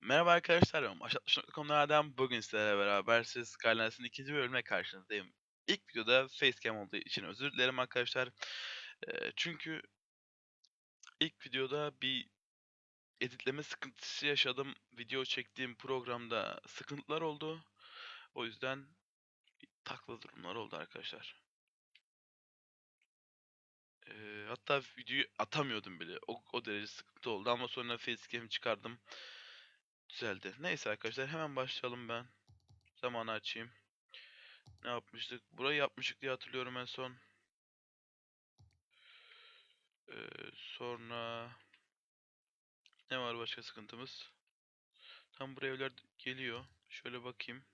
Merhaba arkadaşlar, Başlatmış.com'lardan bugün sizlerle beraber siz Skylines'ın ikinci bölümüne karşınızdayım. İlk videoda facecam olduğu için özür dilerim arkadaşlar. Eee, çünkü ilk videoda bir editleme sıkıntısı yaşadım. Video çektiğim programda sıkıntılar oldu. O yüzden takla durumlar oldu arkadaşlar. Hatta videoyu atamıyordum bile. O, o derece sıkıntı oldu ama sonra facecam'i çıkardım. Düzeldi. Neyse arkadaşlar hemen başlayalım ben. Zamanı açayım. Ne yapmıştık? Burayı yapmıştık diye hatırlıyorum en son. Ee, sonra ne var başka sıkıntımız? Tam buraya evler geliyor. Şöyle bakayım.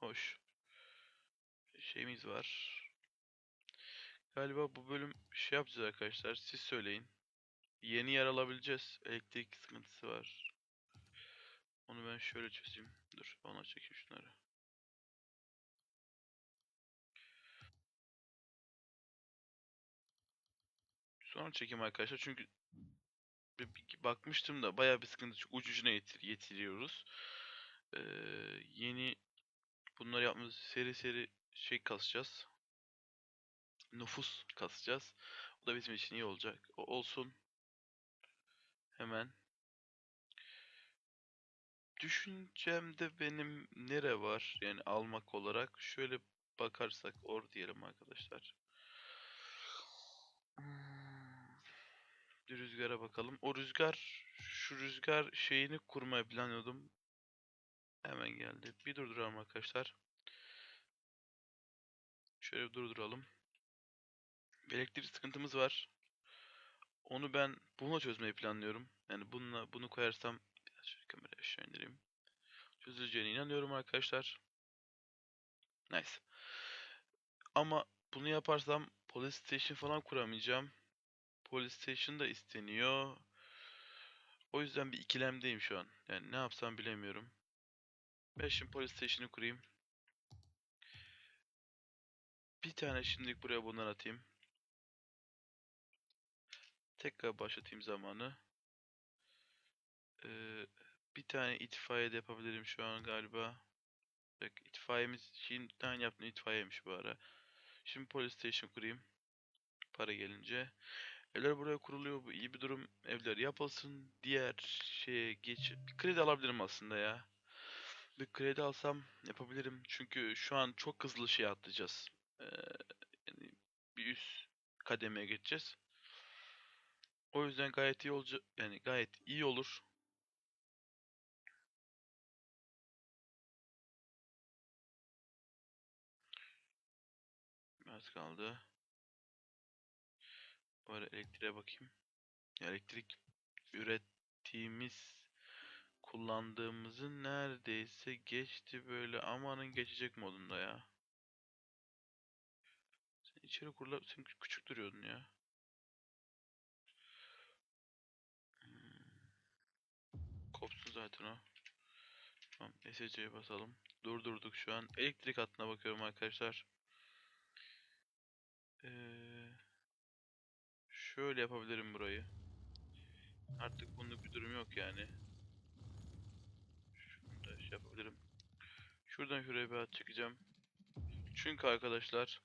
Hoş. Şeyimiz var. Galiba bu bölüm şey yapacağız arkadaşlar. Siz söyleyin. Yeni yer alabileceğiz. Elektrik sıkıntısı var. Onu ben şöyle çözeyim. Dur ona çekeyim şunları. Sonra çekeyim arkadaşlar çünkü bakmıştım da bayağı bir sıkıntı çok ucu ucuna yetir- yetiriyoruz. Ee, yeni bunları yapmamız seri seri şey kasacağız. Nüfus kasacağız. O da bizim için iyi olacak. O olsun. Hemen. Düşüncemde benim nere var? Yani almak olarak. Şöyle bakarsak or diyelim arkadaşlar. Bir rüzgara bakalım. O rüzgar, şu rüzgar şeyini kurmayı planlıyordum. Hemen geldi. Bir durduralım arkadaşlar. Şöyle bir durduralım. Bir elektrik sıkıntımız var. Onu ben bununla çözmeyi planlıyorum. Yani bununla bunu koyarsam biraz kamerayı aşağı indireyim. Çözüleceğine inanıyorum arkadaşlar. Nice. Ama bunu yaparsam police station falan kuramayacağım. Police station da isteniyor. O yüzden bir ikilemdeyim şu an. Yani ne yapsam bilemiyorum. Ben şimdi police station'ı kurayım. Bir tane şimdilik buraya bundan atayım. Tekrar başlatayım zamanı. Ee, bir tane itfaiye de yapabilirim şu an galiba. Bak itfaiyemiz şimdiden yaptığım itfaiyemiş bu ara. Şimdi police station kurayım. Para gelince. Evler buraya kuruluyor. Bu iyi bir durum. Evler yapılsın. Diğer şeye geç. Bir kredi alabilirim aslında ya. Bir kredi alsam yapabilirim. Çünkü şu an çok hızlı şey atlayacağız. Ee, yani bir üst kademeye geçeceğiz. O yüzden gayet iyi olacak. Yani gayet iyi olur. Az kaldı. Bu ara elektriğe bakayım. Elektrik ürettiğimiz kullandığımızın neredeyse geçti böyle amanın geçecek modunda ya. Sen içeri kurula sen kü- küçük duruyordun ya. Hmm. Kopsun zaten o. Tamam SC'ye basalım. Durdurduk şu an. Elektrik hattına bakıyorum arkadaşlar. Ee, şöyle yapabilirim burayı. Artık bunun bir durum yok yani. Şunu da şey yapabilirim. Şuradan şuraya bir hat çekeceğim. Çünkü arkadaşlar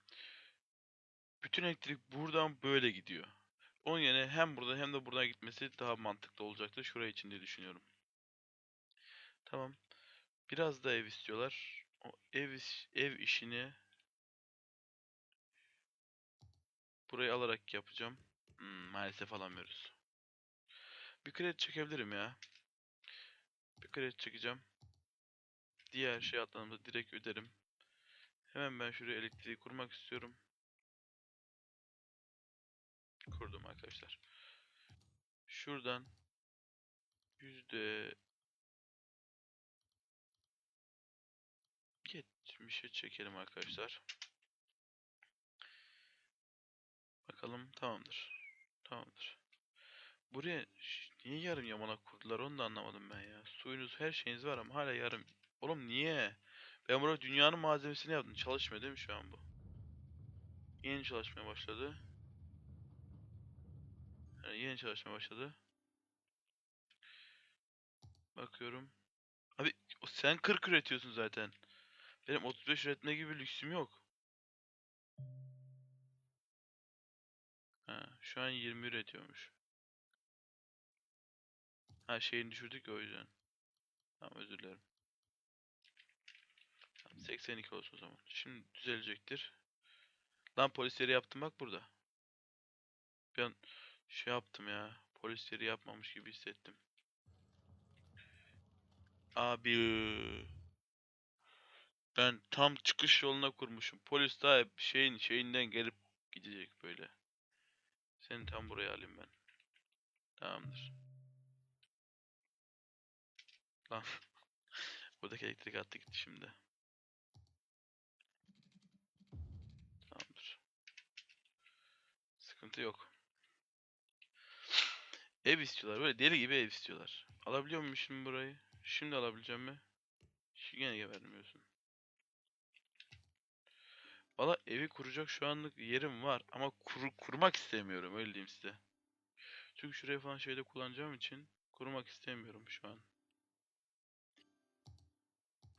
bütün elektrik buradan böyle gidiyor. Onun yerine hem buradan hem de buradan gitmesi daha mantıklı olacaktır. Şuraya için diye düşünüyorum. Tamam. Biraz da ev istiyorlar. O ev iş- ev işini buraya alarak yapacağım. Hmm, maalesef alamıyoruz. Bir kredi çekebilirim ya. Bir kredi çekeceğim. Diğer şey atlarımda direkt öderim. Hemen ben şuraya elektriği kurmak istiyorum. Kurdum arkadaşlar. Şuradan yüzde yetmişe çekelim arkadaşlar. Bakalım tamamdır. Tamamdır. Buraya niye yarım yamalak kurdular onu da anlamadım ben ya. Suyunuz her şeyiniz var ama hala yarım. Oğlum niye? Ben buraya dünyanın malzemesini yaptım. Çalışmıyor değil mi şu an bu? Yeni çalışmaya başladı. Yani yeni çalışmaya başladı. Bakıyorum. Abi sen 40 üretiyorsun zaten. Benim 35 üretme gibi lüksüm yok. Ha, şu an 20 üretiyormuş. Ha şeyini düşürdük o yüzden. Tamam özür dilerim. Tamam, 82 olsun o zaman. Şimdi düzelecektir. Lan polis yeri yaptım bak burada. Bir an şey yaptım ya. Polis yeri yapmamış gibi hissettim. Abi. Ben tam çıkış yoluna kurmuşum. Polis daha şeyin şeyinden gelip gidecek böyle. Seni tam buraya alayım ben. Tamamdır. Lan. Buradaki elektrik attı gitti şimdi. Tamamdır. Sıkıntı yok. Ev istiyorlar. Böyle deli gibi ev istiyorlar. Alabiliyor muyum şimdi burayı? Şimdi alabileceğim mi? Şu gene vermiyorsun. Valla evi kuracak şu anlık yerim var ama kuru, kurmak istemiyorum öyle diyeyim size. Çünkü şuraya falan şeyde kullanacağım için kurmak istemiyorum şu an.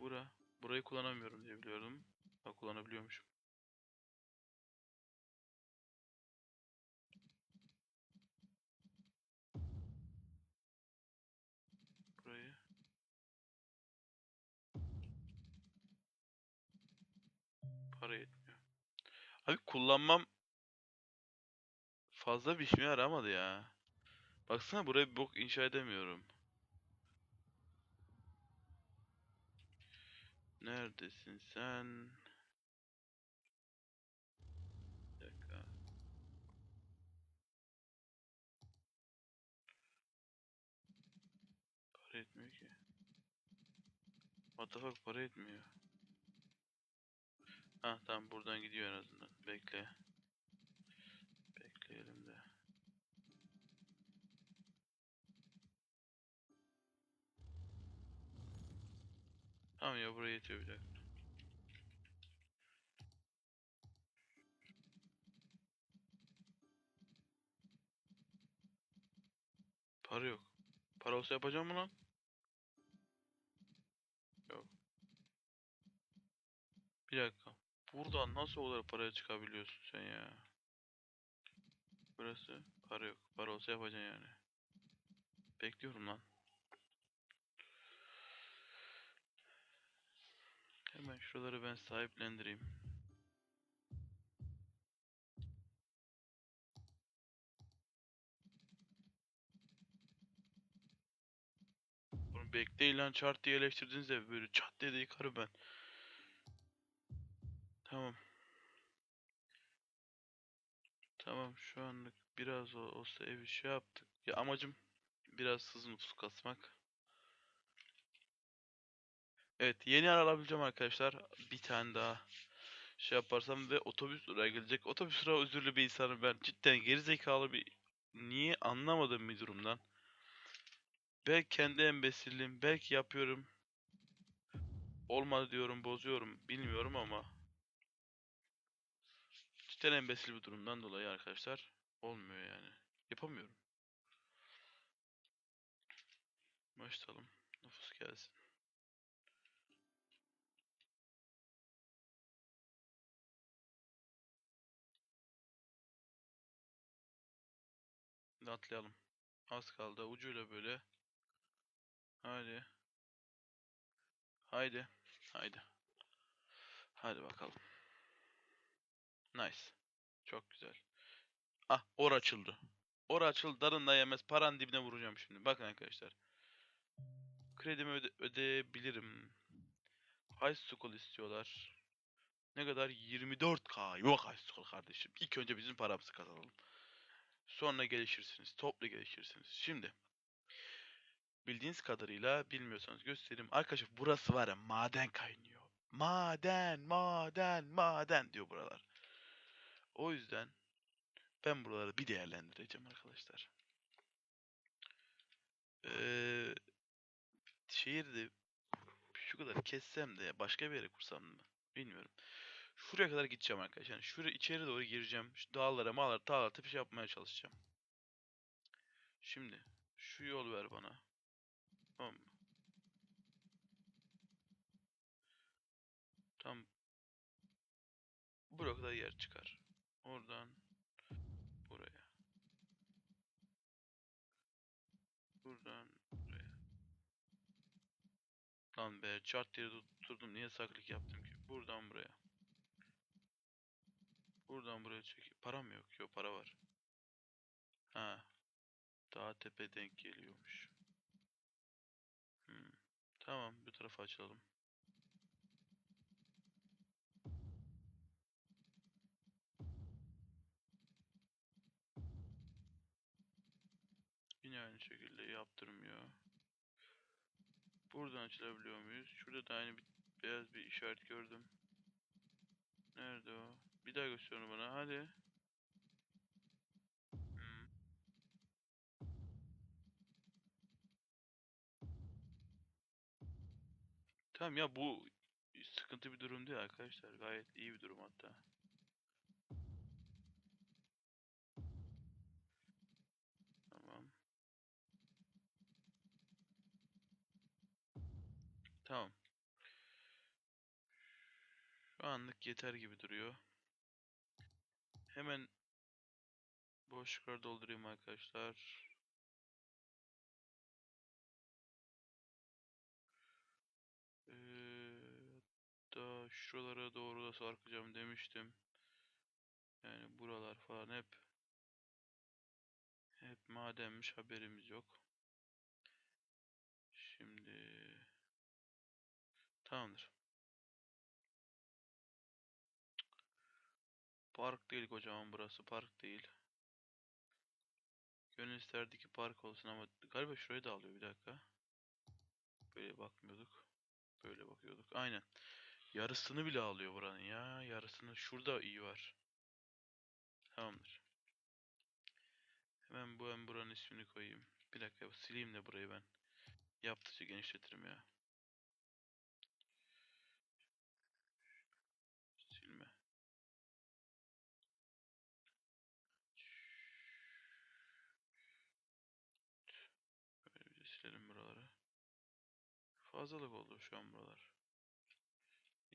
Bura. Burayı kullanamıyorum diye biliyordum. Bak kullanabiliyormuşum. Burayı. Para yetmiyor. Abi kullanmam fazla bir işime yaramadı ya. Baksana buraya bir bok inşa edemiyorum. Neredesin sen? Para etmiyor ki. What para etmiyor. Ha tamam buradan gidiyor en azından. Bekle. Bekleyelim de. Tamam ya buraya yetiyor bir dakika. Para yok. Para olsa yapacağım mı lan? Yok. Bir dakika. Buradan nasıl olarak paraya çıkabiliyorsun sen ya? Burası para yok. Para olsa yapacaksın yani. Bekliyorum lan. Hemen şuraları ben sahiplendireyim. Oğlum bekleyin lan çart diye eleştirdiniz de böyle çat diye de yıkarım ben. Tamam. Tamam şu anlık biraz olsa evi şey yaptık. Ya amacım biraz hızlı nüfus kasmak. Evet yeni yer alabileceğim arkadaşlar. Bir tane daha şey yaparsam ve otobüs durağı gelecek. Otobüs durağı özürlü bir insanım ben. Cidden gerizekalı bir niye anlamadığım bir durumdan. Belki kendi embesilliğim, belki yapıyorum. Olmadı diyorum, bozuyorum. Bilmiyorum ama. Cidden embesil bir durumdan dolayı arkadaşlar. Olmuyor yani. Yapamıyorum. Başlayalım. Nüfus gelsin. Atlayalım. Az kaldı. Ucuyla böyle. Haydi. Haydi. Haydi. Hadi bakalım. Nice. Çok güzel. Ah, or açıldı. Or açıldı. Darın da yemez. Paran dibine vuracağım şimdi. Bakın arkadaşlar. Kredimi öde ödeyebilirim. High school istiyorlar. Ne kadar? 24k. Yok high school kardeşim. İlk önce bizim paramızı kazanalım. Sonra gelişirsiniz. Toplu gelişirsiniz. Şimdi. Bildiğiniz kadarıyla bilmiyorsanız göstereyim. Arkadaşlar burası var ya maden kaynıyor. Maden, maden, maden diyor buralar. O yüzden ben buraları bir değerlendireceğim arkadaşlar. Ee, şehirde şu kadar kessem de başka bir yere kursam mı? Bilmiyorum. Şuraya kadar gideceğim arkadaşlar. Yani şuraya içeri doğru gireceğim. Şu dağlara, mağlara, tağlara tepe şey yapmaya çalışacağım. Şimdi şu yol ver bana. Tamam mı? Tam buraya kadar yer çıkar. Oradan buraya. Buradan buraya. Lan be çart diye tutturdum. Niye saklık yaptım ki? Buradan buraya. Buradan buraya çek. Para mı yok? Yok para var. Ha. Dağ tepe denk geliyormuş. Hmm. Tamam bu tarafa açalım. Yine aynı şekilde yaptırmıyor. Buradan açılabiliyor muyuz? Şurada da aynı bir beyaz bir işaret gördüm. Nerede o? Bir daha göster bana hadi. Hmm. Tamam ya bu sıkıntı bir durum değil arkadaşlar. Gayet iyi bir durum hatta. Tamam. Tamam. Şu anlık yeter gibi duruyor. Hemen boşlukları doldurayım arkadaşlar. Ee, hatta şuralara doğru da sarkacağım demiştim. Yani buralar falan hep hep madenmiş haberimiz yok. Şimdi tamamdır. Park değil kocaman burası park değil. Gönül isterdi ki park olsun ama galiba şurayı da alıyor bir dakika. Böyle bakmıyorduk. Böyle bakıyorduk. Aynen. Yarısını bile alıyor buranın ya. Yarısını. Şurada iyi var. Tamamdır. Hemen bu hem buranın ismini koyayım. Bir dakika sileyim de burayı ben. Yaptıkça genişletirim ya. Silme. Böyle bir de silelim buraları. Fazlalık oldu şu an buralar.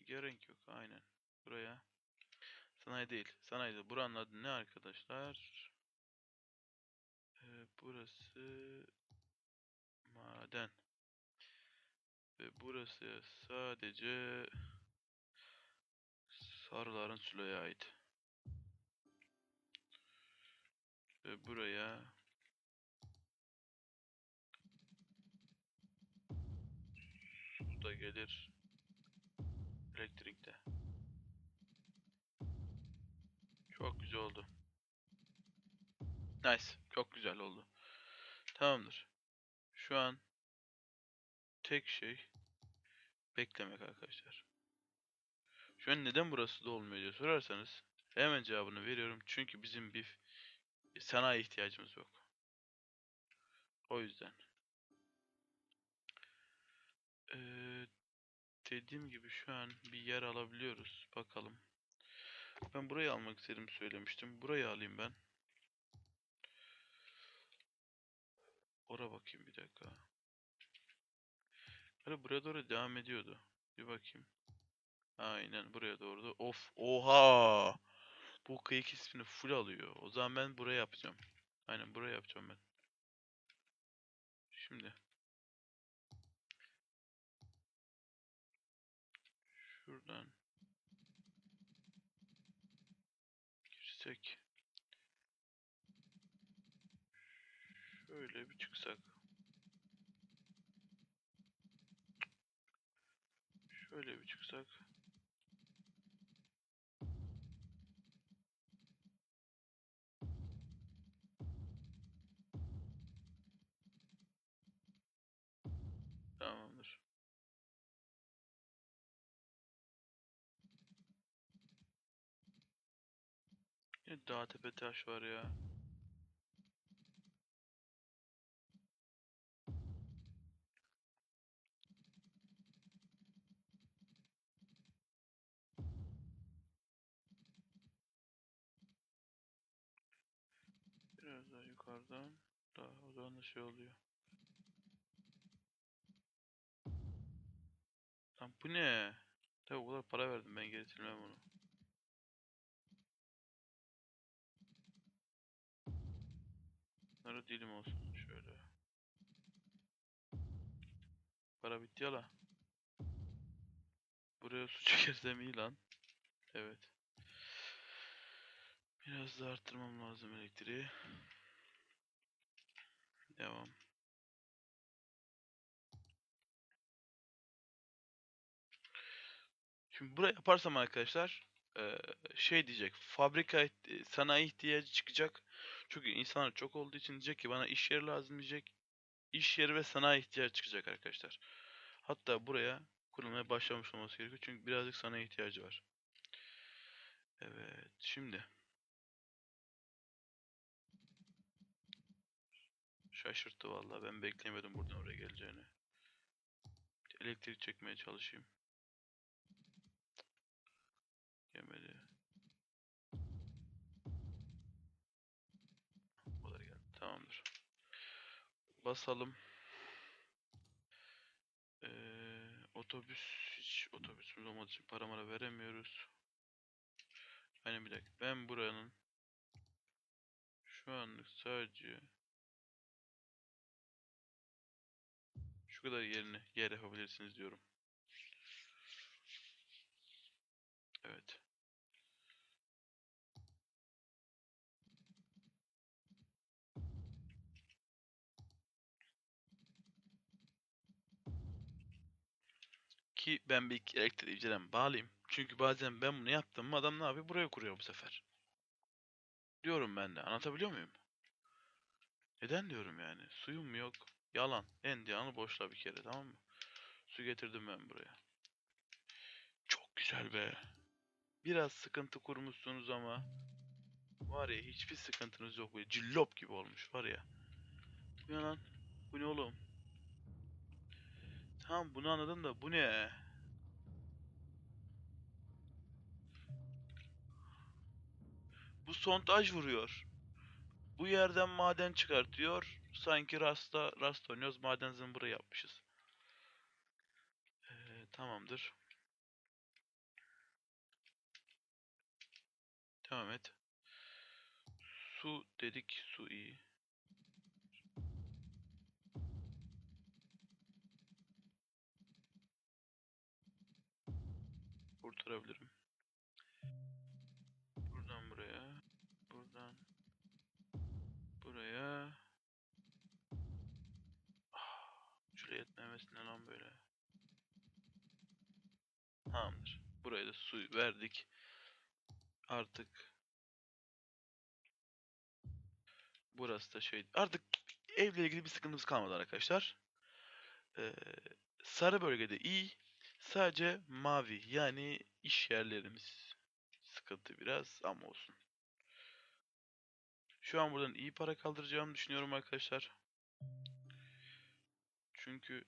Gerek yok aynen. Buraya. Sanayi değil. Sanayi değil. Buranın adı ne arkadaşlar? Ee, burası maden. Ve burası sadece sarıların Sülo'ya ait. Ve buraya da gelir. Elektrik de. Çok güzel oldu. Nice. Çok güzel oldu. Tamamdır. Şu an tek şey beklemek arkadaşlar. Şu an neden burası da olmuyor diye sorarsanız hemen cevabını veriyorum. Çünkü bizim bir sanayi ihtiyacımız yok. O yüzden. Dediğim gibi şu an bir yer alabiliyoruz. Bakalım. Ben burayı almak istedim söylemiştim. Burayı alayım ben. Ora bakayım bir dakika. Böyle buraya doğru devam ediyordu. Bir bakayım. Aynen buraya doğru da. Of oha. Bu kıyık ismini full alıyor. O zaman ben buraya yapacağım. Aynen buraya yapacağım ben. Şimdi. Şuradan. Girsek. Şöyle bir çıksak. Şöyle bir çıksak. Ne dağ tepe taş var ya. Biraz daha yukarıdan. Daha o zaman da şey oluyor. Lan bu ne? Tabi o kadar para verdim ben getirmem bunu. Bunları dilim olsun şöyle. Para bitti ya la. Buraya su çekersem iyi lan. Evet. Biraz da arttırmam lazım elektriği. Devam. Şimdi buraya yaparsam arkadaşlar şey diyecek. Fabrika sanayi ihtiyacı çıkacak. Çünkü insanlar çok olduğu için diyecek ki bana iş yeri lazım diyecek. İş yeri ve sanayi ihtiyacı çıkacak arkadaşlar. Hatta buraya kurulmaya başlamış olması gerekiyor. Çünkü birazcık sanayi ihtiyacı var. Evet. Şimdi Şaşırttı vallahi. Ben beklemiyordum buradan oraya geleceğini. Elektrik çekmeye çalışayım. Yemedi. Basalım. Ee, otobüs hiç otobüsümüz olmadığı için para mara veremiyoruz. Yani bir dakika. Ben buranın şu anlık sadece şu kadar yerini yer yapabilirsiniz diyorum. Evet. Ki ben bir elektriği önceden bağlayayım. Çünkü bazen ben bunu yaptım mı adam ne yapıyor? Buraya kuruyor bu sefer. Diyorum ben de. Anlatabiliyor muyum? Neden diyorum yani? Suyum yok. Yalan. En yanı boşla bir kere tamam mı? Su getirdim ben buraya. Çok güzel be. Biraz sıkıntı kurmuşsunuz ama var ya hiçbir sıkıntınız yok. Böyle cillop gibi olmuş var ya. Bu ne lan? Bu ne oğlum? Tamam bunu anladım da bu ne? Bu sondaj vuruyor. Bu yerden maden çıkartıyor. Sanki rasta rast oynuyoruz. Maden zımbırı yapmışız. Ee, tamamdır. Devam et. Su dedik. Su iyi. Kurtarabilirim. Buradan buraya. Buradan buraya. Ah, Şuraya yetmemesi ne lan böyle? Tamamdır. Buraya da su verdik. Artık burası da şey. Artık evle ilgili bir sıkıntımız kalmadı arkadaşlar. Ee, sarı bölgede iyi. Sadece mavi yani iş yerlerimiz sıkıntı biraz ama olsun. Şu an buradan iyi para kaldıracağımı düşünüyorum arkadaşlar. Çünkü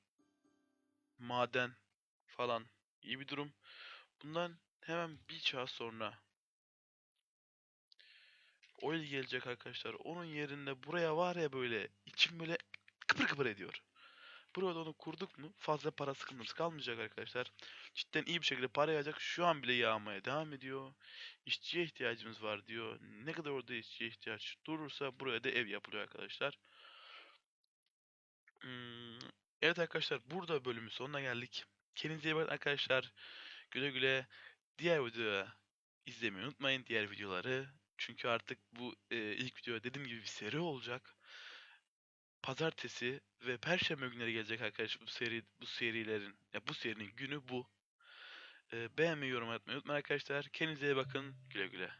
maden falan iyi bir durum. Bundan hemen bir çağ sonra oil gelecek arkadaşlar. Onun yerinde buraya var ya böyle içim böyle kıpır kıpır ediyor. Burada onu kurduk mu fazla para sıkıntımız kalmayacak arkadaşlar. Cidden iyi bir şekilde para yağacak. Şu an bile yağmaya devam ediyor. İşçiye ihtiyacımız var diyor. Ne kadar orada işçiye ihtiyaç durursa buraya da ev yapılıyor arkadaşlar. Hmm, Evet arkadaşlar burada bölümün sonuna geldik. Kendinize iyi bakın arkadaşlar. Güle güle. Diğer videoya izlemeyi unutmayın. Diğer videoları. Çünkü artık bu e, ilk video dediğim gibi bir seri olacak. Pazartesi ve Perşembe günleri gelecek arkadaşlar bu seri bu serilerin ya bu serinin günü bu. E, beğenmeyi yorum atmayı unutmayın arkadaşlar. Kendinize iyi bakın. Güle güle.